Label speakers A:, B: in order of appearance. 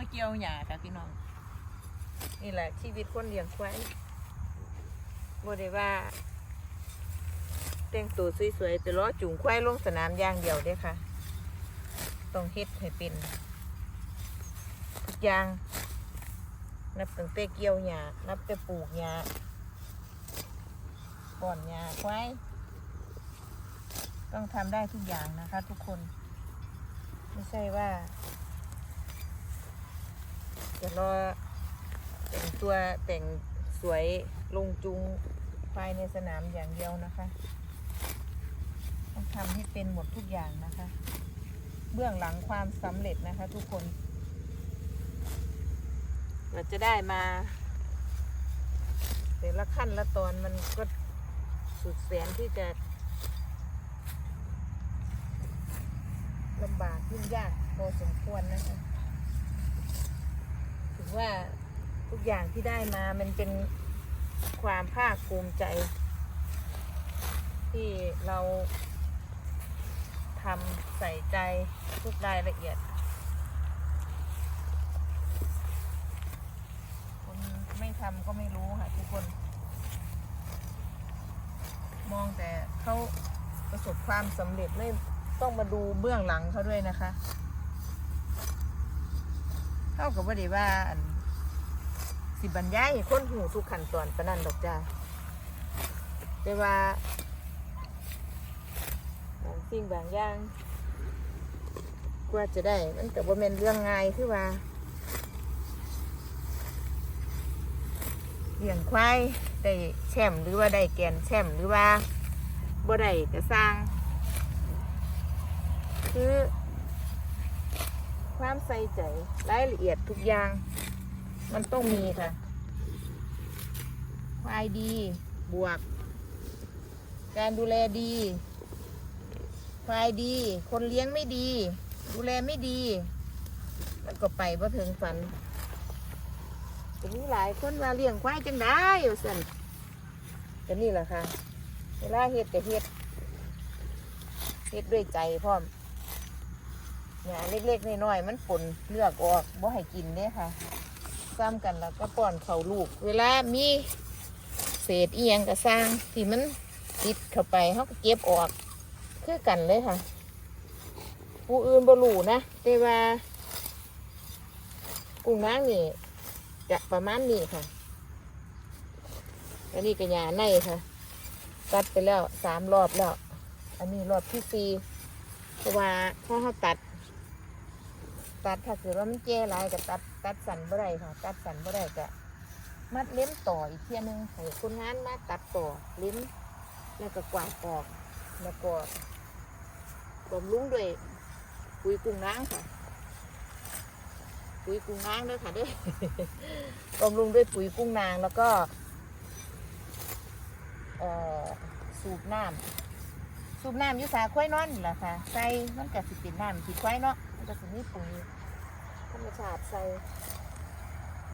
A: มาเกี่ยวหญ้าค่ะพี่น้อง นี่แหละชีวิตคนเลี้ยงควายบ่ได้ว่า แต่งตัวสวยๆไปล้อจุงควายลงสนามอย่างเดียวเด้ค่ะ ต้องเฮ็ดให้เป็นทุกอย่าง นับตั้งแต่เกี่ยวหญ้านับแต่ปลูกหญ้าบ่อนหญ้าควายต้องทำได้ทุกอย่างนะคะ ทุกคน ไม่ใช่ว่า จะรอแต่งตัวแต่งสวยลงจุงภายในสนามอย่างเดียวนะคะ ต้องทำให้เป็นหมดทุกอย่างนะคะ เบื้องหลังความสำเร็จนะคะทุกคน เราจะได้มา แต่ละขั้นละตอนมันก็สุดแสนที่จะลำบากยุ่งยากพอสมควรนะคะ ว่าทุกอย่างที่ได้มามันเป็นความภาคภูมิใจ ที่เราทำใส่ใจทุกรายละเอียดคนไม่ทำก็ไม่รู้ค่ะทุกคน มองแต่เขาประสบความสำเร็จไม่ต้องมาดูเบื้องหลังเขาด้วยนะคะ เท่ากับว่าดีว่าอันสิบรรยายให้คนหูทุกขั้นตอนปานนันดอกจ้าแต่ว่าบางสิ่งบางอย่างกว่าจะได้มันกับว่าเป็นเรื่องง่ายคือว่าเลี้ยงควายได้แช่มป์หรือว่าได้แกนแช่มป์หรือว่าบ่ได้ก็สร้าง คือ ความใส่ใจรายละเอียดทุกอย่าง มันต้องมีค่ะควายดี บวก การดูแลดีควายดี คนเลี้ยงไม่ดี ดูแลไม่ดี มันก็ไปพอถึงฝันจะมีหลายคนว่าเลี้ยงควายจังได้อยู่สันแต่นี่แหละค่ะ เวลาเฮ็ดก็เฮ็ดเฮ็ดด้วยใจพร้อม หญ้าเล็กๆน้อยๆมันฝนเลือกออกบ่ให้กินเด้ค่ะ ซ้ำกันแล้วก็ป้อนเขาลูก เวลามีเศษเอียงก็สร้างที่มันติดเข้าไปเขาก็เก็บออกคือกันเลยค่ะ ผู้อื่นบ่รู้นะแต่ว่ากุ้งนางนี่จะประมาณนี้ค่ะอันนี้ก็หญ้าในค่ะ ตัดไปแล้วสามรอบแล้ว อันนี้รอบที่สี่เพราะว่าพอเขาตัด ตัดถ้าเกิดว่ามันแก่หลายก็ตัดตัดสันบ่ได้ค่ะ ตัดสันบ่ได้ก็มัดเล้มต่ออีกเทียหนึงให้คนงานมาตัดต่อเล้มแล้วก็กวาดออกแล้วก็บำรุงด้วยปุ๋ยกุ้งนางค่ะ ปุ๋ยกุ้งนางด้วยค่ะด้วยบำรุงด้วยปุ๋ยกุ้งนางแล้วก็สูบน้ำสูบน้ำยุสาควายนอนนี่แหละค่ะใส่มันก็สิเป็นน้ำที่ควายเนาะมัน ก็สิมีปุ๋ยธรรมชาติใส่